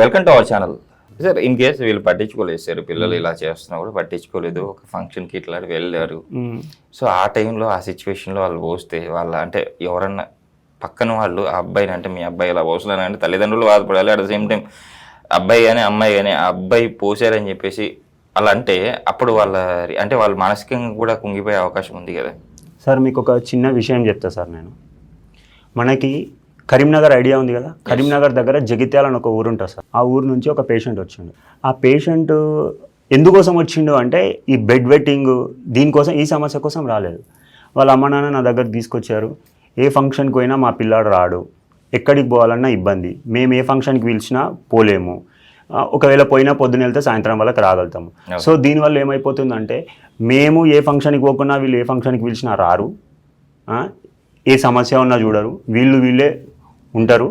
Welcome to our channel sir in case వీళ్ళు పట్టించుకోలేదు sir పిల్లలు ఇలా చేస్తున్నా కూడా పట్టించుకోలేదు. ఒక ఫంక్షన్కి ఇట్లా వెళ్ళారు. సో ఆ టైంలో ఆ సిచ్యువేషన్లో వాళ్ళు పోస్తే వాళ్ళ అంటే ఎవరన్నా పక్కన వాళ్ళు ఆ అబ్బాయిని అంటే మీ అబ్బాయి ఇలా పోసలేని అంటే తల్లిదండ్రులు బాధపడాలి. అట్ ద సేమ్ టైం అబ్బాయి కానీ అమ్మాయి కానీ ఆ అబ్బాయి పోసారని చెప్పేసి అలా అంటే అప్పుడు వాళ్ళ అంటే వాళ్ళు మానసికంగా కూడా కుంగిపోయే అవకాశం ఉంది కదా. సార్ మీకు ఒక చిన్న విషయం చెప్తా సార్ నేను. మనకి కరీంనగర్ ఐడియా ఉంది కదా? కరీంనగర్ దగ్గర జగిత్యాల అని ఒక ఊరు ఉంటుంది సార్. ఆ ఊరు నుంచి ఒక పేషెంట్ వచ్చిండు. ఆ పేషెంట్ ఎందుకోసం వచ్చిండు అంటే ఈ బెడ్ వెట్టింగ్ దీనికోసం ఈ సమస్య కోసం రాలేదు. వాళ్ళ అమ్మ నాన్న నా దగ్గర తీసుకొచ్చారు. ఏ ఫంక్షన్కి పోయినా మా పిల్లాడు రాడు. ఎక్కడికి పోవాలన్నా ఇబ్బంది. మేము ఏ ఫంక్షన్కి పిలిచినా పోలేము. ఒకవేళ పోయినా పొద్దున వెళ్తే సాయంత్రం వరకు రాగలుగుతాము. సో దీనివల్ల ఏమైపోతుందంటే మేము ఏ ఫంక్షన్కి పోకున్నా వీళ్ళు ఏ ఫంక్షన్కి పిలిచినా రారు. ఏ సమస్య ఉన్నా చూడరు. వీళ్ళు వీళ్ళే ఉంటారు.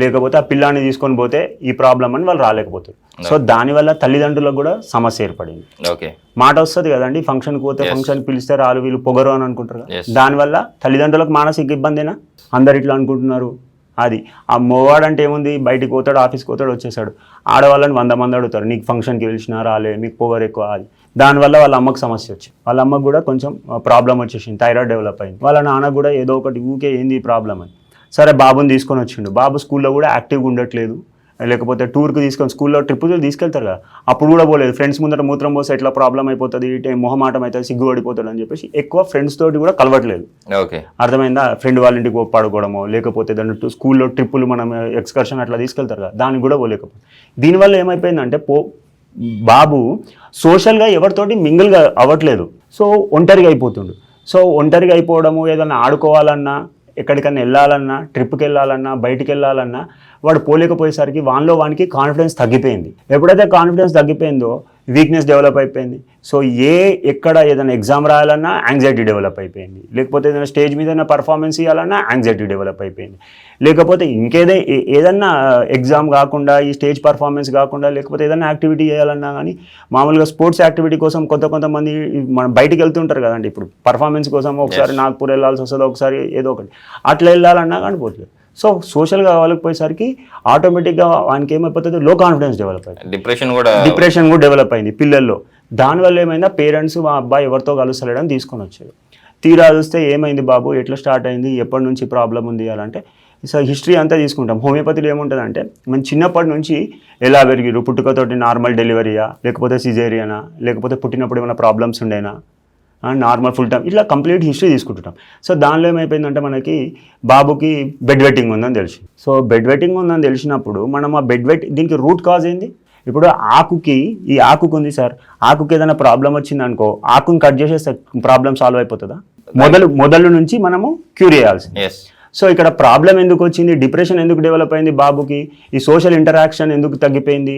లేకపోతే ఆ పిల్లాన్ని తీసుకొని పోతే ఈ ప్రాబ్లం అని వాళ్ళు రాలేకపోతారు. సో దానివల్ల తల్లిదండ్రులకు కూడా సమస్య ఏర్పడింది. ఓకే మాట వస్తుంది కదండి ఫంక్షన్కి పోతే ఫంక్షన్ పిలిస్తే రాలు వీళ్ళు పొగరు అని అనుకుంటారు. దానివల్ల తల్లిదండ్రులకు మానసిక ఇబ్బందేనా? అందరు ఇట్లా అనుకుంటున్నారు. అది. ఆ మొగాడు అంటే ఏముంది? బయటికి పోతాడు ఆఫీస్కి పోతాడు వచ్చేసాడు. ఆడవాళ్ళని వంద మంది అడుగుతారు నీకు ఫంక్షన్కి పిలిచినా రాలే మీకు పొగరు ఎక్కువ అది. దానివల్ల వాళ్ళ అమ్మకు సమస్య వచ్చింది వాళ్ళ అమ్మకు కూడా కొంచెం ప్రాబ్లం వచ్చేసింది థైరాయిడ్ డెవలప్ అయింది. వాళ్ళ నాన్న కూడా ఏదో ఒకటి ఊకే ఏంది ప్రాబ్లం అని. సరే బాబుని తీసుకొని వచ్చిండు. బాబు స్కూల్లో కూడా యాక్టివ్గా ఉండట్లేదు. లేకపోతే టూర్కి తీసుకొని స్కూల్లో ట్రిప్ తీసుకెళ్తారు కదా. అప్పుడు కూడా పోలేదు. ఫ్రెండ్స్ ముందర మూత్రం పోస్తే ఎట్లా ప్రాబ్లం అయిపోతుంది? మొహమాటం అవుతుంది సిగ్గు పడిపోతాడు అని చెప్పేసి ఎక్కువ ఫ్రెండ్స్ తోటి కూడా కలవట్లేదు. ఓకే. అర్థమైందా? ఫ్రెండ్ వాళ్ళ ఇంటికి పడుకోవడమో లేకపోతే దాని టు- స్కూల్లో ట్రిప్పులు మనం ఎక్స్కర్షన్ అట్లా తీసుకెళ్తారు కదా. దానికి కూడా పోలేకపోతే దీనివల్ల ఏమైపోయిందంటే పో బాబు సోషల్గా ఎవరితోటి మింగిల్గా అవ్వట్లేదు. సో ఒంటరిగా అయిపోతుండు. సో ఒంటరిగా అయిపోవడము ఏదైనా ఆడుకోవాలన్నా ఎక్కడికన్నా వెళ్ళాలన్నా ట్రిప్కి వెళ్ళాలన్నా బయటికి వెళ్ళాలన్నా వాడు పోలేకపోయేసరికి వానిలో వానికి కాన్ఫిడెన్స్ తగ్గిపోయింది. ఎప్పుడైతే కాన్ఫిడెన్స్ తగ్గిపోయిందో వీక్నెస్ డెవలప్ అయిపోయింది. సో ఏ ఎక్కడ ఏదైనా ఎగ్జామ్ రాయాలన్నా యాంగ్జైటీ డెవలప్ అయిపోయింది. లేకపోతే ఏదైనా స్టేజ్ మీద ఏదైనా పర్ఫార్మెన్స్ ఇవ్వాలన్నా యాంగ్జైటీ డెవలప్ అయిపోయింది. లేకపోతే ఇంకేదే ఏదన్నా ఎగ్జామ్ కాకుండా ఈ స్టేజ్ పర్ఫార్మెన్స్ కాకుండా లేకపోతే ఏదైనా యాక్టివిటీ చేయాలన్నా కానీ మామూలుగా స్పోర్ట్స్ యాక్టివిటీ కోసం కొంత కొంతమంది మనం బయటికి వెళ్తుంటారు కదండి. ఇప్పుడు పర్ఫార్మెన్స్ కోసం ఒకసారి నాగ్పూర్ వెళ్ళాల్సి వస్తుంది ఒకసారి ఏదో ఒకటి. అట్లా వెళ్ళాలన్నా కానీ పోతుంది సో సోషల్గా పోయేసరికి ఆటోమేటిక్గా వానికి ఏమైపోతుంది లో కాన్ఫిడెన్స్ డెవలప్ అవుతుంది. డిప్రెషన్ కూడా డిప్రెషన్ కూడా డెవలప్ అయింది పిల్లల్లో. దానివల్ల ఏమైందా? పేరెంట్స్ మా అబ్బాయి ఎవరితో కలుస్తలేడని తీసుకొని వచ్చారు. తీరా చూస్తే ఏమైంది బాబు? ఎట్లా స్టార్ట్ అయింది? ఎప్పటి నుంచి ప్రాబ్లం ఉంది? అని అంటే సో హిస్టరీ అంతా తీసుకుంటాం. హోమియోపతిలో ఏముంటుందంటే మనం చిన్నప్పటి నుంచి ఎలా పెరిగిరు పుట్టుకతోటి నార్మల్ డెలివరీయా లేకపోతే సిజేరియనా లేకపోతే పుట్టినప్పుడు ఏమైనా ప్రాబ్లమ్స్ ఉండేనా? నార్మల్ ఫుల్ టైం ఇట్లా కంప్లీట్ హిస్టరీ తీసుకుంటుంటాం. సో దానిలో ఏమైపోయిందంటే మనకి బాబుకి బెడ్ వెట్టింగ్ ఉందని తెలిసి. సో బెడ్ వెట్టింగ్ ఉందని తెలిసినప్పుడు మనం ఆ బెడ్ వెట్ దీనికి రూట్ కాజ్ ఏంది? ఇప్పుడు ఆకుకి ఈ ఆకుకు ఉంది సార్. ఆకుకి ఏదైనా ప్రాబ్లం వచ్చింది అనుకో ఆకుని కట్ చేసేస్తే ప్రాబ్లం సాల్వ్ అయిపోతుందా? మొదలు మొదలు నుంచి మనము క్యూర్ చేయాల్సింది. ఎస్ సో ఇక్కడ ప్రాబ్లం ఎందుకు వచ్చింది? డిప్రెషన్ ఎందుకు డెవలప్ అయింది బాబుకి? ఈ సోషల్ ఇంటరాక్షన్ ఎందుకు తగ్గిపోయింది?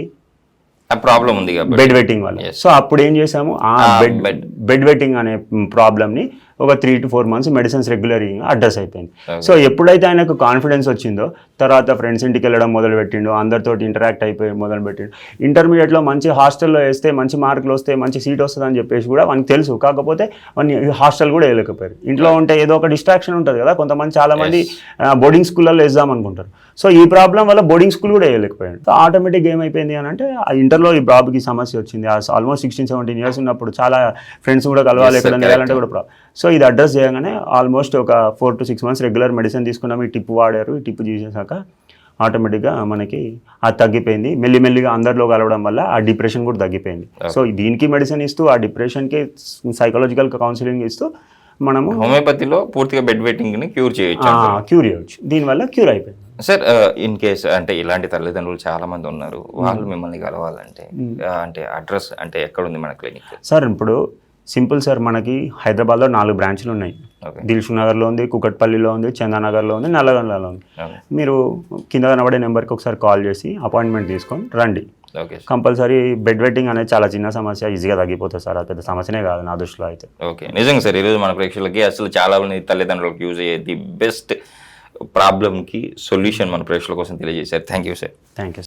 ప్రాబ్లం ఉంది బెడ్ వెట్టింగ్ వల్ల. సో అప్పుడు ఏం చేసాము ఆ బెడ్. బెడ్ వెట్టింగ్ అనే ప్రాబ్లమ్ని ఒక three to four months medicines regular address అయిపోయింది. సో ఎప్పుడైతే ఆయనకు కాన్ఫిడెన్స్ వచ్చిందో తర్వాత ఫ్రెండ్స్ ఇంటికి వెళ్ళడం మొదలు పెట్టిండు అందరితో ఇంటరాక్ట్ అయిపోయి మొదలు పెట్టిండు. ఇంటర్మీడియట్లో మంచి హాస్టల్లో వేస్తే మంచి మార్కులు వస్తే మంచి సీట్ వస్తుంది అని చెప్పేసి కూడా మనకి తెలుసు. కాకపోతే మన హాస్టల్ కూడా వేయలేకపోయారు ఇంట్లో ఉంటే ఏదో ఒక డిస్ట్రాక్షన్ ఉంటుంది కదా. కొంతమంది చాలా మంది బోర్డింగ్ స్కూళ్ళల్లో వేద్దాం అనుకుంటారు. సో ఈ ప్రాబ్లం వల్ల బోర్డింగ్ స్కూల్ కూడా వేయలేకపోయాడు సో ఆటోమేటిక్ ఏమైపోయింది అని అంటే ఆ ఇంటర్లో ఈ బాబుకి సమస్య వచ్చింది. ఆల్మోస్ట్ సిక్స్టీన్ సెవెంటీన్ ఇయర్స్ ఉన్నప్పుడు చాలా ఫ్రెండ్స్ కూడా కలవాలి ఎక్కడ. చేయాలంటే కూడా ప్రాబ్లం సో ఇది అడ్రస్ చేయగానే ఆల్మోస్ట్ ఒక four to six months regular medicine తీసుకున్నాం. ఈ టిప్ వాడారు. ఈ టిప్ చేసాక ఆటోమేటిక్గా మనకి అది తగ్గిపోయింది. మెల్లిమెల్లిగా అందరిలో కలవడం వల్ల ఆ డిప్రెషన్ కూడా తగ్గిపోయింది. సో దీనికి మెడిసిన్ ఇస్తూ ఆ డిప్రెషన్కి సైకలాజికల్ కౌన్సిలింగ్ ఇస్తూ మనము హోమియోపతిలో పూర్తిగా బెడ్ వెయిటింగ్ని క్యూర్ చేయొచ్చు క్యూర్ చేయవచ్చు దీనివల్ల క్యూర్ అయిపోయింది. సార్ ఇన్ కేస్ అంటే ఇలాంటి తల్లిదండ్రులు చాలా మంది ఉన్నారు. వాళ్ళు మిమ్మల్ని కలవాలంటే ఆ, అంటే అడ్రస్ అంటే ఎక్కడ ఉంది మన క్లినిక్ సార్ ఇప్పుడు సింపుల్ సార్ మనకి హైదరాబాద్లో నాలుగు బ్రాంచ్లు ఉన్నాయి. దిల్షు నగర్లో ఉంది కుకట్పల్లిలో ఉంది చందానగర్లో ఉంది నల్లగొండలో ఉంది. మీరు కింద కనబడే నెంబర్కి ఒకసారి కాల్ చేసి అపాయింట్మెంట్ తీసుకొని రండి. ఓకే. కంపల్సరీ బెడ్ వెట్టింగ్ అనేది చాలా చిన్న సమస్య ఈజీగా తగ్గిపోతుంది సార్. అది పెద్ద సమస్యనే కాదు నా దృష్టిలో అయితే. ఓకే. నిజంగా సార్ ఈరోజు మన ప్రేక్షకులకి అసలు చాలా తల్లిదండ్రులకు యూజ్ అయ్యే ది బెస్ట్ ప్రాబ్లమ్కి సొల్యూషన్ మన ప్రేక్షకుల కోసం తెలియజేశారు. Thank you sir. Thank you